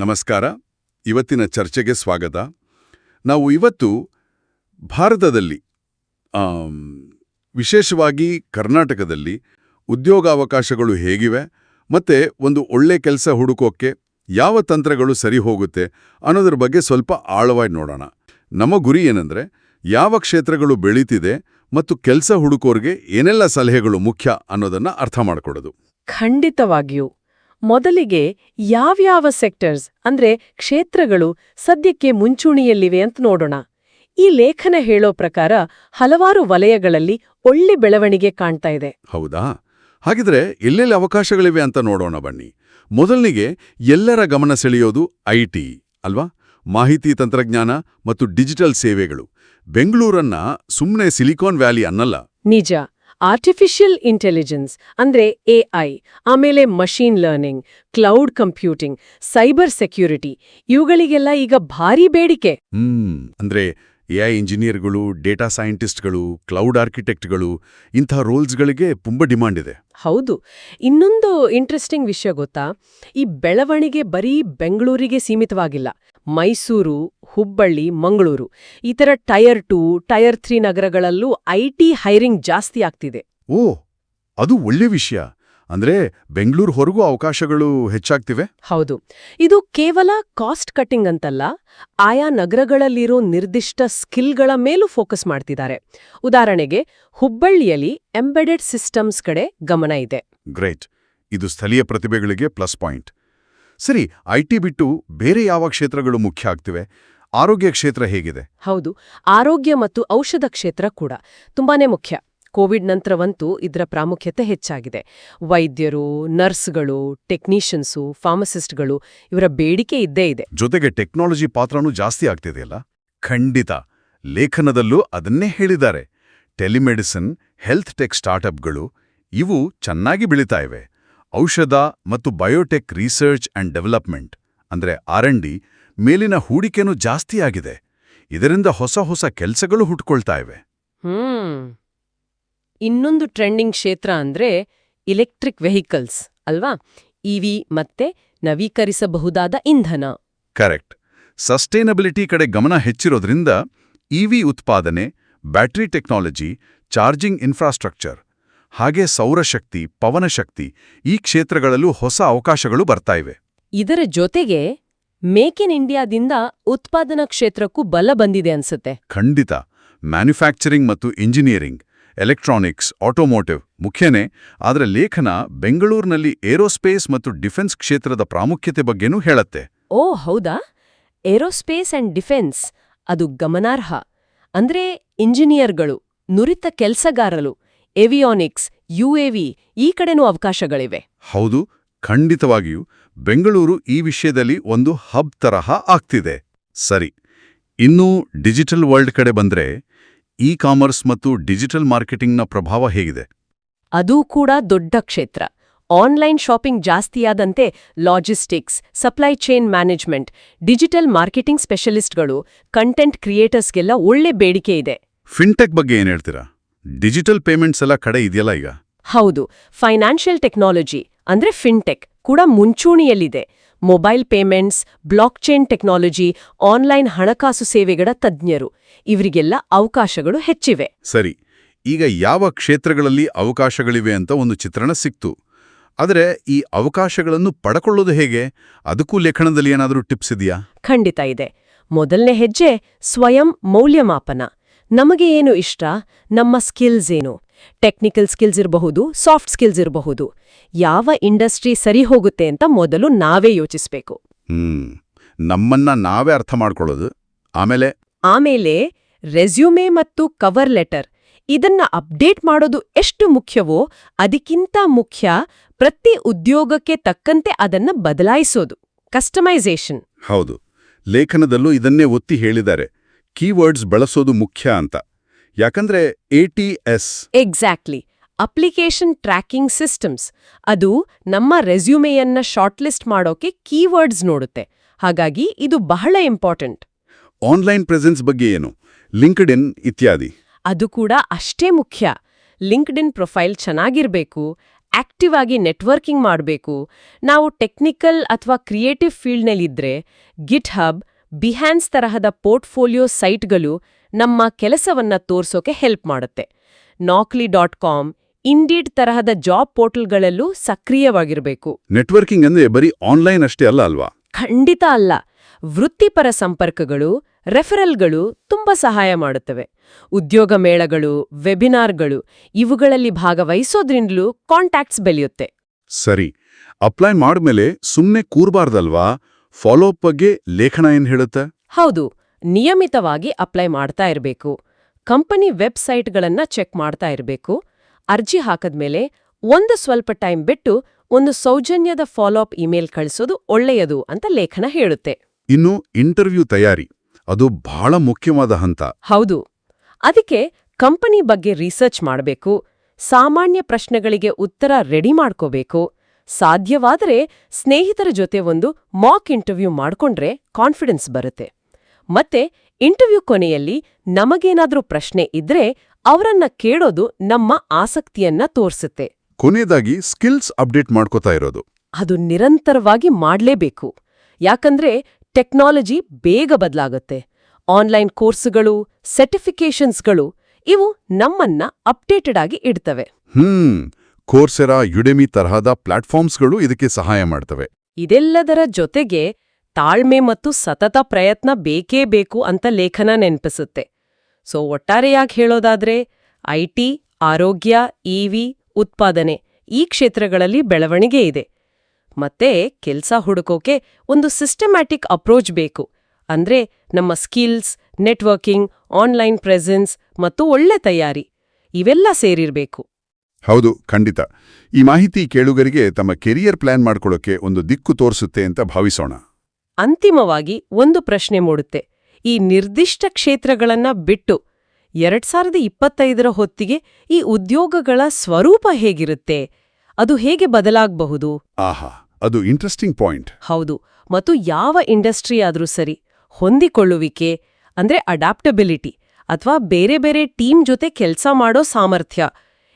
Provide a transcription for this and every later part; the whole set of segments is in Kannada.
ನಮಸ್ಕಾರ. ಇವತ್ತಿನ ಚರ್ಚೆಗೆ ಸ್ವಾಗತ. ನಾವು ಇವತ್ತು ಭಾರತದಲ್ಲಿ ವಿಶೇಷವಾಗಿ ಕರ್ನಾಟಕದಲ್ಲಿ ಉದ್ಯೋಗಾವಕಾಶಗಳು ಹೇಗಿವೆ ಮತ್ತೆ ಒಂದು ಒಳ್ಳೆ ಕೆಲಸ ಹುಡುಕೋಕ್ಕೆ ಯಾವ ತಂತ್ರಗಳು ಸರಿ ಹೋಗುತ್ತೆ ಅನ್ನೋದ್ರ ಬಗ್ಗೆ ಸ್ವಲ್ಪ ಆಳವಾಗಿ ನೋಡೋಣ. ನಮ್ಮ ಗುರಿ ಏನಂದ್ರೆ ಯಾವ ಕ್ಷೇತ್ರಗಳು ಬೆಳೀತಿದೆ ಮತ್ತು ಕೆಲಸ ಹುಡುಕೋರಿಗೆ ಏನೆಲ್ಲ ಸಲಹೆಗಳು ಮುಖ್ಯ ಅನ್ನೋದನ್ನ ಅರ್ಥ ಮಾಡಿಕೊಡೋದು. ಖಂಡಿತವಾಗಿಯೂ. ಮೊದಲಿಗೆ ಯಾವ್ಯಾವ ಸೆಕ್ಟರ್ಸ್ ಅಂದ್ರೆ ಕ್ಷೇತ್ರಗಳು ಸದ್ಯಕ್ಕೆ ಮುಂಚೂಣಿಯಲ್ಲಿವೆ ಅಂತ ನೋಡೋಣ. ಈ ಲೇಖನ ಹೇಳೋ ಪ್ರಕಾರ ಹಲವಾರು ವಲಯಗಳಲ್ಲಿ ಒಳ್ಳೆ ಬೆಳವಣಿಗೆ ಕಾಣ್ತಾ ಇದೆ. ಹೌದಾ? ಹಾಗಿದ್ರೆ ಎಲ್ಲೆಲ್ಲಿ ಅವಕಾಶಗಳಿವೆ ಅಂತ ನೋಡೋಣ ಬನ್ನಿ. ಮೊದಲನಿಗೆ ಎಲ್ಲರ ಗಮನ ಸೆಳೆಯೋದು ಐಟಿ ಅಲ್ವಾ? ಮಾಹಿತಿ ತಂತ್ರಜ್ಞಾನ ಮತ್ತು ಡಿಜಿಟಲ್ ಸೇವೆಗಳು. ಬೆಂಗಳೂರನ್ನ ಸುಮ್ಮನೆ ಸಿಲಿಕಾನ್ ವ್ಯಾಲಿ ಅನ್ನಲ್ಲ. ನಿಜ. ಆರ್ಟಿಫಿಷಿಯಲ್ ಇಂಟೆಲಿಜೆನ್ಸ್ ಅಂದ್ರೆ ಎಐ ಆಮೇಲೆ machine learning cloud computing cyber security ಇವುಗಳಿಗೆಲ್ಲ ಈಗ ಭಾರಿ ಬೇಡಿಕೆ. ಅಂದ್ರೆ ಎಐ ಇಂಜಿನಿಯರ್ಗಳು ಡೇಟಾ ಸೈಂಟಿಸ್ಟ್ಗಳು ಕ್ಲೌಡ್ ಆರ್ಕಿಟೆಕ್ಟ್ಗಳು ಇಂಥ ರೋಲ್ಸ್ಗಳಿಗೆ ತುಂಬ ಡಿಮಾಂಡ್ ಇದೆ. ಹೌದು. ಇನ್ನೊಂದು ಇಂಟ್ರೆಸ್ಟಿಂಗ್ ವಿಷಯ ಗೊತ್ತಾ? ಈ ಬೆಳವಣಿಗೆ ಬರೀ ಬೆಂಗಳೂರಿಗೆ ಸೀಮಿತವಾಗಿಲ್ಲ. ಮೈಸೂರು ಹುಬ್ಬಳ್ಳಿ ಮಂಗಳೂರು ಈ ಥರ ಟೈರ್ ಟೂ ಟೈರ್ ತ್ರೀ ನಗರಗಳಲ್ಲೂ ಐಟಿ ಹೈರಿಂಗ್ ಜಾಸ್ತಿ ಆಗ್ತಿದೆ. ಓ ಅದು ಒಳ್ಳೆ ವಿಷಯ. ಅಂದ್ರೆ ಬೆಂಗಳೂರು ಹೊರಗೂ ಅವಕಾಶಗಳು ಹೆಚ್ಚಾಗ್ತಿವೆ? ಹೌದು. ಇದು ಕೇವಲ ಕಾಸ್ಟ್ ಕಟ್ಟಿಂಗ್ ಅಂತಲ್ಲ ಆಯಾ ನಗರಗಳಲ್ಲಿರೋ ನಿರ್ದಿಷ್ಟ ಸ್ಕಿಲ್ಗಳ ಮೇಲೂ ಫೋಕಸ್ ಮಾಡ್ತಿದ್ದಾರೆ. ಉದಾಹರಣೆಗೆ ಹುಬ್ಬಳ್ಳಿಯಲ್ಲಿ ಎಂಬೆಡೆಡ್ ಸಿಸ್ಟಮ್ಸ್ ಕಡೆ ಗಮನ ಇದೆ. ಗ್ರೇಟ್. ಇದು ಸ್ಥಳೀಯ ಪ್ರತಿಭೆಗಳಿಗೆ ಪ್ಲಸ್ ಪಾಯಿಂಟ್. ಸರಿ ಐಟಿ ಬಿಟ್ಟು ಬೇರೆ ಯಾವ ಕ್ಷೇತ್ರಗಳು ಮುಖ್ಯ ಆಗ್ತಿವೆ? ಆರೋಗ್ಯ ಕ್ಷೇತ್ರ ಹೇಗಿದೆ? ಹೌದು. ಆರೋಗ್ಯ ಮತ್ತು ಔಷಧ ಕ್ಷೇತ್ರ ಕೂಡ ತುಂಬಾನೇ ಮುಖ್ಯ. ಕೋವಿಡ್ ನಂತರವಂತೂ ಇದರ ಪ್ರಾಮುಖ್ಯತೆ ಹೆಚ್ಚಾಗಿದೆ. ವೈದ್ಯರು ನರ್ಸ್ಗಳು ಟೆಕ್ನಿಷಿಯನ್ಸು ಫಾರ್ಮಸಿಸ್ಟ್ಗಳು ಇವರ ಬೇಡಿಕೆ ಇದ್ದೇ ಇದೆ. ಜೊತೆಗೆ ಟೆಕ್ನಾಲಜಿ ಪಾತ್ರನೂ ಜಾಸ್ತಿ ಆಗ್ತಿದೆಯಲ್ಲ ಖಂಡಿತ. ಲೇಖನದಲ್ಲೂ ಅದನ್ನೇ ಹೇಳಿದ್ದಾರೆ. ಟೆಲಿಮೆಡಿಸಿನ್ ಹೆಲ್ತ್ ಟೆಕ್ ಸ್ಟಾರ್ಟ್ಅಪ್ಗಳು ಇವು ಚೆನ್ನಾಗಿ ಬೆಳೀತಾ ಇವೆ. ಔಷಧ ಮತ್ತು ಬಯೋಟೆಕ್ ರಿಸರ್ಚ್ ಅಂಡ್ ಡೆವಲಪ್ಮೆಂಟ್ ಅಂದ್ರೆ ಆರ್ ಡಿ ಮೇಲಿನ ಹೂಡಿಕೆನೂ ಜಾಸ್ತಿ ಆಗಿದೆ. ಇದರಿಂದ ಹೊಸ ಹೊಸ ಕೆಲಸಗಳು ಹುಟ್ಕೊಳ್ತಾ ಇವೆ. ಹ್ಮ್. ಇನ್ನೊಂದು ಟ್ರೆಂಡಿಂಗ್ ಕ್ಷೇತ್ರ ಅಂದ್ರೆ ಇಲೆಕ್ಟ್ರಿಕ್ ವೆಹಿಕಲ್ಸ್ ಅಲ್ವಾ? ಇವಿ ಮತ್ತೆ ನವೀಕರಿಸಬಹುದಾದ ಇಂಧನ. ಕರೆಕ್ಟ್. ಸಸ್ಟೈನಬಿಲಿಟಿ ಕಡೆ ಗಮನ ಹೆಚ್ಚಿರೋದ್ರಿಂದ ಇವಿ ಉತ್ಪಾದನೆ ಬ್ಯಾಟರಿ ಟೆಕ್ನಾಲಜಿ ಚಾರ್ಜಿಂಗ್ ಇನ್ಫ್ರಾಸ್ಟ್ರಕ್ಚರ್ ಹಾಗೆ ಸೌರಶಕ್ತಿ ಪವನಶಕ್ತಿ ಈ ಕ್ಷೇತ್ರಗಳಲ್ಲೂ ಹೊಸ ಅವಕಾಶಗಳು ಬರ್ತಾ ಇವೆ. ಇದರ ಜೊತೆಗೆ ಮೇಕ್ ಇನ್ ಇಂಡಿಯಾದಿಂದ ಉತ್ಪಾದನಾ ಕ್ಷೇತ್ರಕ್ಕೂ ಬಲ ಬಂದಿದೆ ಅನ್ಸುತ್ತೆ. ಖಂಡಿತ. ಮ್ಯಾನುಫ್ಯಾಕ್ಚರಿಂಗ್ ಮತ್ತು ಇಂಜಿನಿಯರಿಂಗ್ ಎಲೆಕ್ಟ್ರಾನಿಕ್ಸ್ ಆಟೋಮೋಟಿವ್ ಮುಖ್ಯನೇ ಆದರೆ ಲೇಖನ ಬೆಂಗಳೂರಿನಲ್ಲಿ ಏರೋಸ್ಪೇಸ್ ಮತ್ತು ಡಿಫೆನ್ಸ್ ಕ್ಷೇತ್ರದ ಪ್ರಾಮುಖ್ಯತೆ ಬಗ್ಗೆನೂ ಹೇಳತ್ತೆ. ಓ ಹೌದಾ? ಏರೋಸ್ಪೇಸ್ ಅಂಡ್ ಡಿಫೆನ್ಸ್ ಅದು ಗಮನಾರ್ಹ. ಅಂದ್ರೆ ಇಂಜಿನಿಯರ್ಗಳು ನುರಿತ ಕೆಲಸಗಾರರು ಏವಿಯಾನಿಕ್ಸ್ ಯುಎವಿ ಈ ಕಡೆನೂ ಅವಕಾಶಗಳಿವೆ. ಹೌದು ಖಂಡಿತವಾಗಿಯೂ ಬೆಂಗಳೂರು ಈ ವಿಷಯದಲ್ಲಿ ಒಂದು ಹಬ್ ತರಹ ಆಗ್ತಿದೆ. ಸರಿ ಇನ್ನೂ ಡಿಜಿಟಲ್ ವರ್ಲ್ಡ್ ಕಡೆ ಬಂದ್ರೆ ಇ ಕಾಮರ್ಸ್ ಮತ್ತು ಡಿಜಿಟಲ್ ಮಾರ್ಕೆಟಿಂಗ್ನ ಪ್ರಭಾವ ಹೇಗಿದೆ? ಅದೂ ಕೂಡ ದೊಡ್ಡ ಕ್ಷೇತ್ರ. Online shopping ಜಾಸ್ತಿಯಾದಂತೆ logistics supply chain management digital marketing ಸ್ಪೆಷಲಿಸ್ಟ್ಗಳು content ಕ್ರಿಯೇಟರ್ಸ್ಗೆಲ್ಲ ಒಳ್ಳೆ ಬೇಡಿಕೆ ಇದೆ. ಫಿನ್ಟೆಕ್ ಬಗ್ಗೆ ಏನ್ ಹೇಳ್ತೀರಾ? ಡಿಜಿಟಲ್ ಪೇಮೆಂಟ್ಸ್ ಎಲ್ಲ ಕಡೆ ಇದೆಯಲ್ಲ ಈಗ? ಹೌದು. ಫೈನಾನ್ಷಿಯಲ್ ಟೆಕ್ನಾಲಜಿ ಅಂದ್ರೆ ಫಿನ್ಟೆಕ್ ಕೂಡ ಮುಂಚೂಣಿಯಲ್ಲಿದೆ. Mobile payments blockchain technology online ಹಣಕಾಸು ಸೇವೆಗಳ ತಜ್ಞರು. ಇವರಿಗೆಲ್ಲ ಅವಕಾಶಗಳು ಹೆಚ್ಚಿವೆ. ಸರಿ ಈಗ ಯಾವ ಕ್ಷೇತ್ರಗಳಲ್ಲಿ ಅವಕಾಶಗಳಿವೆ ಅಂತ ಒಂದು ಚಿತ್ರಣ ಸಿಕ್ತು. ಆದರೆ ಈ ಅವಕಾಶಗಳನ್ನು ಪಡ್ಕೊಳ್ಳೋದು ಹೇಗೆ? ಅದಕ್ಕೂ ಲೇಖನದಲ್ಲಿ ಏನಾದರೂ ಟಿಪ್ಸ್ ಇದೆಯಾ? ಖಂಡಿತ ಇದೆ. ಮೊದಲನೇ ಹೆಜ್ಜೆ ಸ್ವಯಂ ಮೌಲ್ಯಮಾಪನ. ನಮಗೆ ಏನು ಇಷ್ಟ? ನಮ್ಮ ಸ್ಕಿಲ್ಸ್ ಏನು? ಟೆಕ್ನಿಕಲ್ ಸ್ಕಿಲ್ಸ್ ಇರಬಹುದು ಸಾಫ್ಟ್ ಸ್ಕಿಲ್ಸ್ ಇರಬಹುದು. ಯಾವ ಇಂಡಸ್ಟ್ರಿ ಸರಿ ಹೋಗುತ್ತೆ ಅಂತ ಮೊದಲು ನಾವೇ ಯೋಚಿಸಬೇಕು. ಹ್ಮ್ ನಮ್ಮನ್ನ ನಾವೇ ಅರ್ಥ ಮಾಡ್ಕೊಳ್ಳೋದು. ಆಮೇಲೆ? ಆಮೇಲೆ ರೆಸ್ಯೂಮೆ ಮತ್ತು ಕವರ್ ಲೆಟರ್ ಇದನ್ನ ಅಪ್ಡೇಟ್ ಮಾಡೋದು ಎಷ್ಟು ಮುಖ್ಯವೋ ಅದಕ್ಕಿಂತ ಮುಖ್ಯ ಪ್ರತಿ ಉದ್ಯೋಗಕ್ಕೆ ತಕ್ಕಂತೆ ಅದನ್ನ ಬದಲಾಯಿಸೋದು ಕಸ್ಟಮೈಸೇಷನ್ ಹೌದು ಲೇಖನದಲ್ಲೂ ಇದನ್ನೇ ಒತ್ತಿ ಹೇಳಿದ್ದಾರೆ. ಕೀವರ್ಡ್ಸ್ ಬಳಸೋದು ಮುಖ್ಯ ಅಂತ. ಯಾಕಂದ್ರೆ A T S. Exactly application tracking systems ಅದು ನಮ್ಮ ರೆಸ್ಯೂಮೆಯನ್ನ ಶಾರ್ಟ್ಲಿಸ್ಟ್ ಮಾಡೋಕೆ ಕೀವರ್ಡ್ಸ್ ನೋಡುತ್ತೆ. ಹಾಗಾಗಿ ಇದು ಬಹಳ ಇಂಪಾರ್ಟೆಂಟ್ ಆನ್ಲೈನ್ ಪ್ರೆಸೆನ್ಸ್ ಬಗ್ಗೆ ಏನು? ಲಿಂಕ್ಡ್ ಇನ್ ಇತ್ಯಾದಿ. ಅದು ಕೂಡ ಅಷ್ಟೇ ಮುಖ್ಯ. ಲಿಂಕ್ಡ್ ಇನ್ ಪ್ರೊಫೈಲ್ ಚೆನ್ನಾಗಿರ್ಬೇಕು ಆಕ್ಟಿವ್ ಆಗಿ ನೆಟ್ವರ್ಕಿಂಗ್ ಮಾಡಬೇಕು. ನಾವು ಟೆಕ್ನಿಕಲ್ ಅಥವಾ ಕ್ರಿಯೇಟಿವ್ ಫೀಲ್ಡ್ನಲ್ಲಿದ್ದರೆ ಗಿಟ್ ಹಬ್ ಬಿಹ್ಯಾನ್ಸ್ ತರಹದ ಪೋರ್ಟ್ಫೋಲಿಯೋ ಸೈಟ್ಗಳು ನಮ್ಮ ಕೆಲಸವನ್ನ ತೋರ್ಸೋಕೆ ಹೆಲ್ಪ್ ಮಾಡುತ್ತೆ. ನಾಕ್ಲಿ ಡಾಟ್ ಕಾಮ್ ಇಂಡೀಡ್ ತರಹದ ಜಾಬ್ ಪೋರ್ಟಲ್ಗಳಲ್ಲೂ ಸಕ್ರಿಯವಾಗಿರಬೇಕು. ನೆಟ್ವರ್ಕಿಂಗ್ ಅಂದ್ರೆ ಬರೀ ಆನ್ಲೈನ್ ಅಷ್ಟೇ ಅಲ್ಲ ಅಲ್ವಾ? ಖಂಡಿತ ಅಲ್ಲ. ವೃತ್ತಿಪರ ಸಂಪರ್ಕಗಳು ರೆಫರಲ್ಗಳು ತುಂಬ ಸಹಾಯ ಮಾಡುತ್ತವೆ. ಉದ್ಯೋಗ ಮೇಳಗಳು ವೆಬಿನಾರ್ಗಳು ಇವುಗಳಲ್ಲಿ ಭಾಗವಹಿಸೋದ್ರಿಂದಲೂ ಕಾಂಟ್ಯಾಕ್ಟ್ಸ್ ಬೆಳೆಯುತ್ತೆ. ಸರಿ. ಅಪ್ಲೈ ಮಾಡ್ಮೇಲೆ ಸುಮ್ಮನೆ ಕೂರ್ಬಾರ್ದಲ್ವಾ? ಫಾಲೋಅಪ್ ಬಗ್ಗೆ ಲೇಖನ ಏನ್ ಹೇಳುತ್ತೆ? ಹೌದು. ನಿಯಮಿತವಾಗಿ ಅಪ್ಲೈ ಮಾಡ್ತಾ ಇರಬೇಕು. ಕಂಪನಿ ವೆಬ್ಸೈಟ್ಗಳನ್ನ ಚೆಕ್ ಮಾಡ್ತಾ ಇರಬೇಕು. ಅರ್ಜಿ ಹಾಕದ್ಮೇಲೆ ಒಂದು ಸ್ವಲ್ಪ ಟೈಮ್ ಬಿಟ್ಟು ಒಂದು ಸೌಜನ್ಯದ ಫಾಲೋಅಪ್ ಇಮೇಲ್ ಕಳಿಸೋದು ಒಳ್ಳೆಯದು ಅಂತ ಲೇಖನ ಹೇಳುತ್ತೆ. ಇನ್ನು ಇಂಟರ್ವ್ಯೂ ತಯಾರಿ. ಅದು ಬಹಳ ಮುಖ್ಯವಾದ ಹಂತ. ಹೌದು. ಅದಕ್ಕೆ ಕಂಪನಿ ಬಗ್ಗೆ ರಿಸರ್ಚ್ ಮಾಡಬೇಕು. ಸಾಮಾನ್ಯ ಪ್ರಶ್ನೆಗಳಿಗೆ ಉತ್ತರ ರೆಡಿ ಮಾಡ್ಕೋಬೇಕು. ಸಾಧ್ಯವಾದರೆ ಸ್ನೇಹಿತರ ಜೊತೆ ಒಂದು ಮಾಕ್ ಇಂಟರ್ವ್ಯೂ ಮಾಡ್ಕೊಂಡ್ರೆ ಕಾನ್ಫಿಡೆನ್ಸ್ ಬರುತ್ತೆ. ಮತ್ತೆ ಇಂಟರ್ವ್ಯೂ ಕೊನೆಯಲ್ಲಿ ನಮಗೇನಾದ್ರೂ ಪ್ರಶ್ನೆ ಇದ್ರೆ ಅವರನ್ನ ಕೇಳೋದು ನಮ್ಮ ಆಸಕ್ತಿಯನ್ನ ತೋರಿಸುತ್ತೆ. ಕೊನೆಯದಾಗಿ ಸ್ಕಿಲ್ಸ್ ಅಪ್ಡೇಟ್ ಮಾಡ್ಕೋತಾ ಇರೋದು. ಅದು ನಿರಂತರವಾಗಿ ಮಾಡಲೇಬೇಕು. ಯಾಕಂದ್ರೆ ಟೆಕ್ನಾಲಜಿ ಬೇಗ ಬದಲಾಗುತ್ತೆ. ಆನ್ಲೈನ್ ಕೋರ್ಸ್ಗಳು ಸರ್ಟಿಫಿಕೇಷನ್ಸ್ಗಳು ಇವು ನಮ್ಮನ್ನ ಅಪ್ಡೇಟೆಡ್ ಆಗಿ ಇಡ್ತವೆ. ಹ್ಮ್. ಕೋರ್ಸೆರಾ ಯುಡೆಮಿ ತರಹದ ಪ್ಲಾಟ್ಫಾರ್ಮ್ಸ್ಗಳು ಇದಕ್ಕೆ ಸಹಾಯ ಮಾಡ್ತವೆ. ಇದೆಲ್ಲದರ ಜೊತೆಗೆ ತಾಳ್ಮೆ ಮತ್ತು ಸತತ ಪ್ರಯತ್ನ ಬೇಕೇ ಬೇಕು ಅಂತ ಲೇಖನ ನೆನಪಿಸುತ್ತೆ. ಸೊ ಒಟ್ಟಾರೆಯಾಗಿ ಹೇಳೋದಾದ್ರೆ ಐಟಿ ಆರೋಗ್ಯ ಇವಿ ಉತ್ಪಾದನೆ ಈ ಕ್ಷೇತ್ರಗಳಲ್ಲಿ ಬೆಳವಣಿಗೆ ಇದೆ. ಮತ್ತೆ ಕೆಲ್ಸ ಹುಡುಕೋಕೆ ಒಂದು ಸಿಸ್ಟಮ್ಯಾಟಿಕ್ ಅಪ್ರೋಚ್ ಬೇಕು. ಅಂದ್ರೆ ನಮ್ಮ ಸ್ಕಿಲ್ಸ್ ನೆಟ್ವರ್ಕಿಂಗ್ ಆನ್ಲೈನ್ ಪ್ರೆಸೆನ್ಸ್ ಮತ್ತು ಒಳ್ಳೆ ತಯಾರಿ ಇವೆಲ್ಲ ಸೇರಿರ್ಬೇಕು. ಹೌದು ಖಂಡಿತ. ಈ ಮಾಹಿತಿ ಕೇಳುಗರಿಗೆ ತಮ್ಮ ಕೆರಿಯರ್ ಪ್ಲಾನ್ ಮಾಡಿಕೊಳ್ಳೋಕೆ ಒಂದು ದಿಕ್ಕು ತೋರಿಸುತ್ತೆ ಅಂತ ಭಾವಿಸೋಣ. ಅಂತಿಮವಾಗಿ ಒಂದು ಪ್ರಶ್ನೆ ಮೂಡುತ್ತೆ. ಈ ನಿರ್ದಿಷ್ಟ ಕ್ಷೇತ್ರಗಳನ್ನ ಬಿಟ್ಟು ಎರಡ್ ಸಾವಿರದ ಇಪ್ಪತ್ತೈದರ ಹೊತ್ತಿಗೆ ಈ ಉದ್ಯೋಗಗಳ ಸ್ವರೂಪ ಹೇಗಿರುತ್ತೆ? ಅದು ಹೇಗೆ ಬದಲಾಗಬಹುದು? ಆಹಾ ಅದು ಇಂಟ್ರೆಸ್ಟಿಂಗ್ ಪಾಯಿಂಟ್. ಹೌದು ಮತ್ತು ಯಾವ ಇಂಡಸ್ಟ್ರಿ ಆದ್ರೂ ಸರಿ ಹೊಂದಿಕೊಳ್ಳುವಿಕೆ ಅಂದ್ರೆ ಅಡಾಪ್ಟಬಿಲಿಟಿ ಅಥವಾ ಬೇರೆ ಬೇರೆ ಟೀಮ್ ಜೊತೆ ಕೆಲಸ ಮಾಡೋ ಸಾಮರ್ಥ್ಯ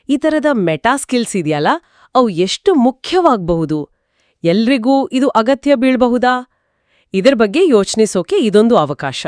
ಈ ಥರದ ಮೆಟಾ ಸ್ಕಿಲ್ಸ್ ಇದೆಯಲ್ಲ ಅವು ಎಷ್ಟು ಮುಖ್ಯವಾಗಬಹುದು? ಎಲ್ರಿಗೂ ಇದು ಅಗತ್ಯ ಬೀಳ್ಬಹುದಾ? ಇದರ ಬಗ್ಗೆ ಯೋಚನಿಸೋಕೆ ಇದೊಂದು ಅವಕಾಶ.